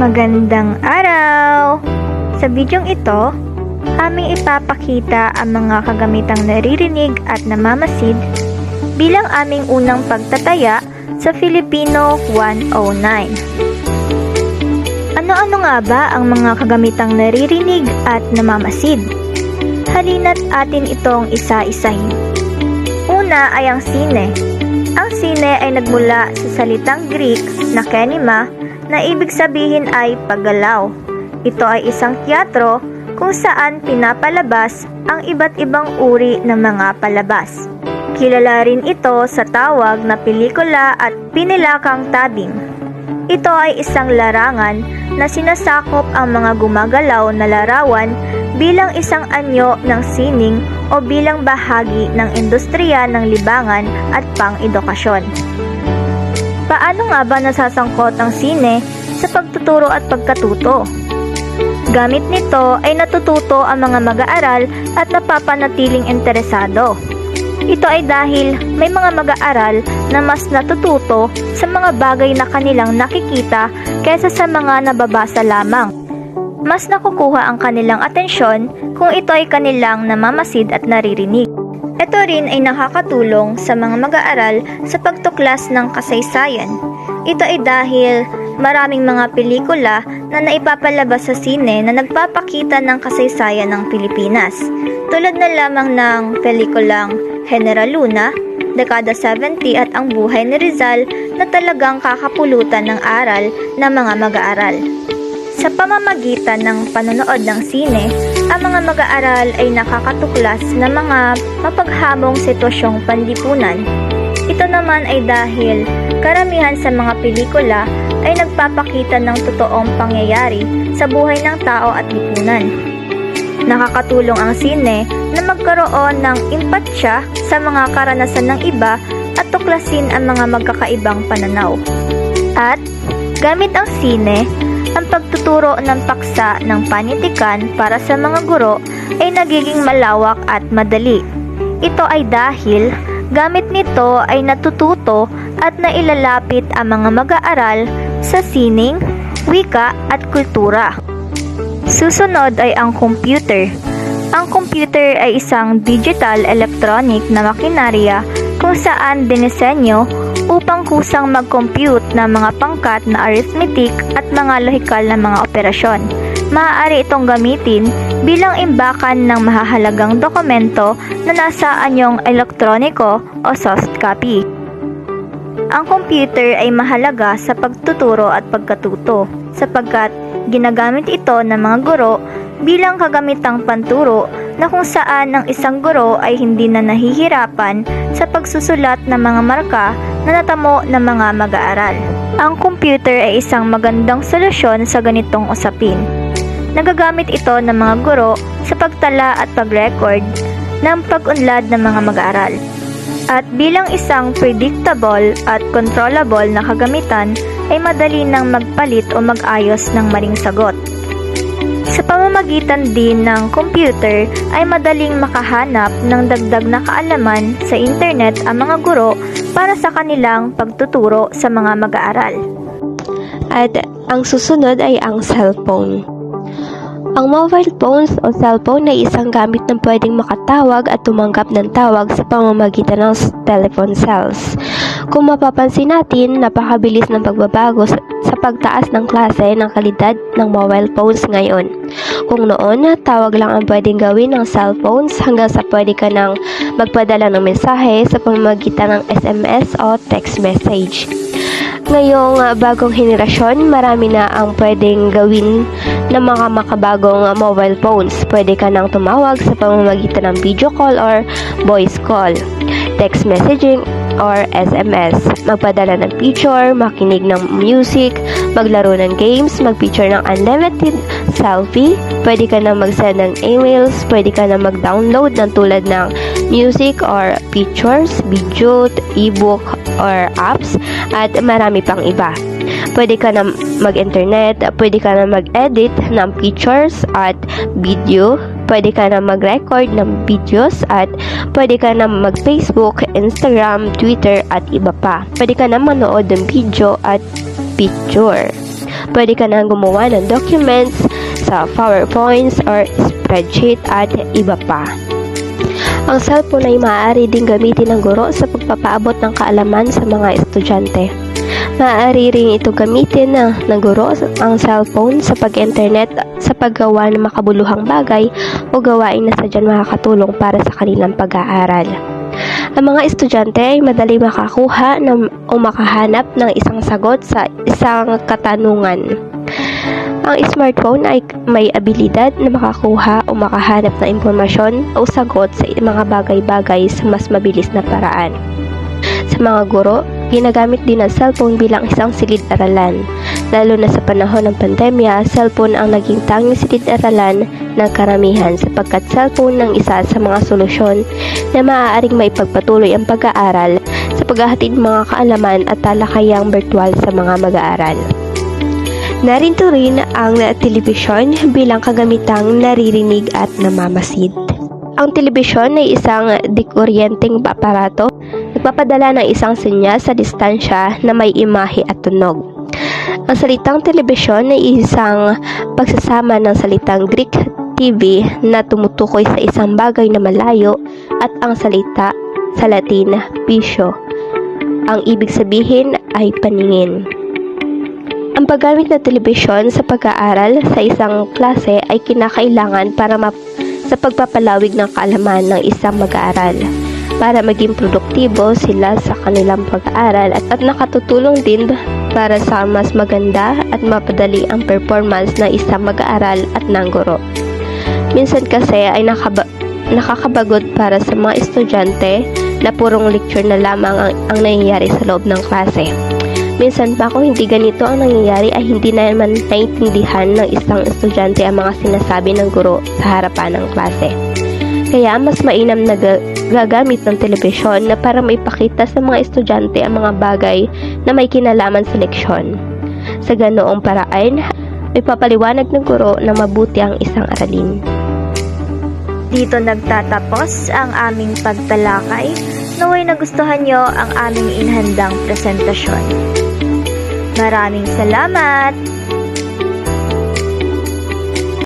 Magandang araw! Sa bidyong ito, aming ipapakita ang mga kagamitang naririnig at namamasid bilang aming unang pagtataya sa Filipino 109. Ano-ano nga ba ang mga kagamitang naririnig at namamasid? Halina't atin itong isa-isahin. Una ay ang sine. Ang sine ay nagmula sa salitang Greek na kenima na ibig sabihin ay paggalaw. Ito ay isang teatro kung saan pinapalabas ang iba't ibang uri ng mga palabas. Kilala rin ito sa tawag na pelikula at pinilakang tabing. Ito ay isang larangan na sinasakop ang mga gumagalaw na larawan bilang isang anyo ng sining o bilang bahagi ng industriya ng libangan at pang-edukasyon. Paano nga ba nasasangkot ang sine sa pagtuturo at pagkatuto? Gamit nito ay natututo ang mga mag-aaral at napapanatiling interesado. Ito ay dahil may mga mag-aaral na mas natututo sa mga bagay na kanilang nakikita kaysa sa mga nababasa lamang. Mas nakukuha ang kanilang atensyon kung ito ay kanilang namamasid at naririnig. Ito rin ay nakakatulong sa mga mag-aaral sa pagtuklas ng kasaysayan. Ito ay dahil maraming mga pelikula na naipapalabas sa sine na nagpapakita ng kasaysayan ng Pilipinas. Tulad na lamang ng pelikulang General Luna, dekada 70 at ang buhay ni Rizal na talagang kakapulutan ng aral ng mga mag-aaral. Sa pamamagitan ng panonood ng sine, ang mga mag-aaral ay nakakatuklas ng mga mapaghamong sitwasyong panlipunan. Ito naman ay dahil karamihan sa mga pelikula ay nagpapakita ng totoong pangyayari sa buhay ng tao at lipunan. Nakakatulong ang sine na magkaroon ng empatsya sa mga karanasan ng iba at tuklasin ang mga magkakaibang pananaw. At gamit ang sine, ang pagtuturo ng paksa ng panitikan para sa mga guro ay nagiging malawak at madali. Ito ay dahil gamit nito ay natututo at nailalapit ang mga mag-aaral sa sining, wika at kultura. Susunod ay ang computer. Ang computer ay isang digital electronic na makinarya kung saan dinisenyo upang kusang mag-compute ng mga pangkat na arithmetic at mga lohikal na mga operasyon. Maaari itong gamitin bilang imbakan ng mahahalagang dokumento na nasa anyong elektroniko o soft copy. Ang computer ay mahalaga sa pagtuturo at pagkatuto sapagkat ginagamit ito ng mga guro bilang kagamitang panturo na kung saan ang isang guro ay hindi na nahihirapan sa pagsusulat ng mga marka na natamo ng mga mag-aaral. Ang computer ay isang magandang solusyon sa ganitong usapin. Nagagamit ito ng mga guro sa pagtala at pag-record ng pag-unlad ng mga mag-aaral. At bilang isang predictable at controllable na kagamitan ay madali nang magpalit o mag-ayos ng maling sagot. Sa pamamagitan din ng computer ay madaling makahanap ng dagdag na kaalaman sa internet ang mga guro para sa kanilang pagtuturo sa mga mag-aaral. At ang susunod ay ang cellphone. Ang mobile phones o cellphone ay isang gamit na pwedeng makatawag at tumanggap ng tawag sa pamamagitan ng telephone cells. Kung mapapansin natin, napakabilis ng pagbabago sa, pagtaas ng klase ng kalidad ng mobile phones ngayon. Kung noon, tawag lang ang pwedeng gawin ng cellphones hanggang sa pwede ka nang magpadala ng mensahe sa pamamagitan ng SMS o text message. Ngayong uh, bagong henerasyon, marami na ang pwedeng gawin ng mga makabagong uh, mobile phones. Pwede ka nang tumawag sa pamamagitan ng video call or voice call, text messaging or SMS, magpadala ng picture, makinig ng music, maglaro ng games, magpicture ng unlimited selfie, pwede ka na mag-send ng emails, pwede ka na mag-download ng tulad ng music or pictures, video, ebook, or apps, at marami pang iba. Pwede ka na mag-internet, pwede ka na mag-edit ng pictures at video, pwede ka na mag-record ng videos at pwede ka na mag-Facebook, Instagram, Twitter at iba pa. Pwede ka na manood ng video at picture. Pwede ka na gumawa ng documents sa PowerPoints or spreadsheet at iba pa. Ang cellphone ay maaari din gamitin ng guro sa pagpapaabot ng kaalaman sa mga estudyante. Maaari rin ito gamitin ng, ng guro ang cellphone sa pag-internet sa paggawa ng makabuluhang bagay o gawain na sadyang makakatulong para sa kanilang pag-aaral. Ang mga estudyante ay madali makakuha ng, o makahanap ng isang sagot sa isang katanungan. Ang smartphone ay may abilidad na makakuha o makahanap ng impormasyon o sagot sa mga bagay-bagay sa mas mabilis na paraan. Sa mga guro, ginagamit din ang cellphone bilang isang silid-aralan. Lalo na sa panahon ng pandemya, cellphone ang naging tanging silid-aralan ng karamihan sapagkat cellphone ang isa sa mga solusyon na maaaring maipagpatuloy ang pag-aaral sa paghahatid mga kaalaman at talakayang virtual sa mga mag-aaral. Narito rin ang telebisyon bilang kagamitang naririnig at namamasid. Ang telebisyon ay isang dikuryenteng aparato nagpapadala ng isang sinya sa distansya na may imahe at tunog. Ang salitang telebisyon ay isang pagsasama ng salitang Greek TV na tumutukoy sa isang bagay na malayo at ang salita sa Latin pisio. Ang ibig sabihin ay paningin. Ang paggamit ng telebisyon sa pag-aaral sa isang klase ay kinakailangan para sa pagpapalawig ng kaalaman ng isang mag-aaral para maging produktibo sila sa kanilang pag-aaral at, at nakatutulong din para sa mas maganda at mapadali ang performance ng isang mag-aaral at ng guro. Minsan kasi ay nakaba- nakakabagod para sa mga estudyante na purong lecture na lamang ang, ang nangyayari sa loob ng klase. Minsan pa kung hindi ganito ang nangyayari ay hindi na naman naiintindihan ng isang estudyante ang mga sinasabi ng guro sa harapan ng klase. Kaya mas mainam na gagamit ng telebisyon na para maipakita sa mga estudyante ang mga bagay na may kinalaman sa leksyon. Sa ganoong paraan, ay papaliwanag ng guro na mabuti ang isang aralin. Dito nagtatapos ang aming pagtalakay. Naway nagustuhan nyo ang aming inhandang presentasyon. Maraming salamat!